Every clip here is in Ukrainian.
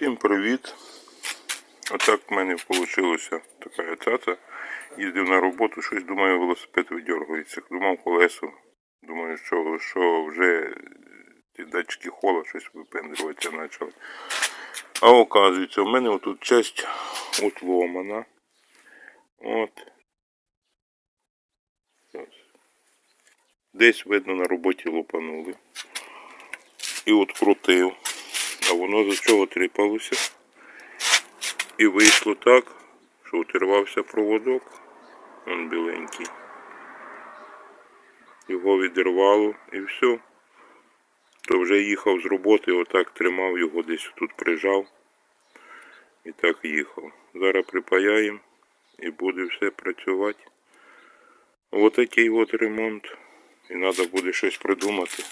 Всім привіт! Отак в мене вийшла така цата. Їздив на роботу, щось думаю, велосипед видергується. Думав колесо. Думаю, що, що вже ті датчики хола щось випендрюватися почали. А оказується, у мене отут часть отломана. От. Десь видно на роботі лопанули. І от крутив. Воно за чого тріпалося. І вийшло так, що утирвався проводок. Он біленький. Його відірвало і все. То вже їхав з роботи, отак тримав його десь тут прижав. І так їхав. Зараз припаяємо і буде все працювати. Ось такий от ремонт. І треба буде щось придумати.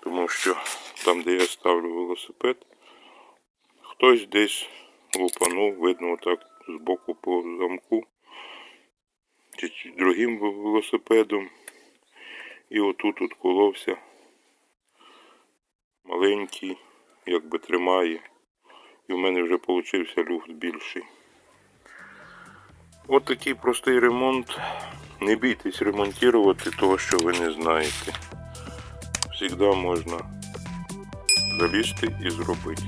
Тому що там, де я ставлю велосипед, хтось десь лупанув, видно отак збоку по замку, чи другим велосипедом. І отут от коловся. Маленький, якби тримає. І в мене вже получився люфт більший. От такий простий ремонт. Не бійтесь ремонтувати того, що ви не знаєте. Всегда можна залізти і зробити.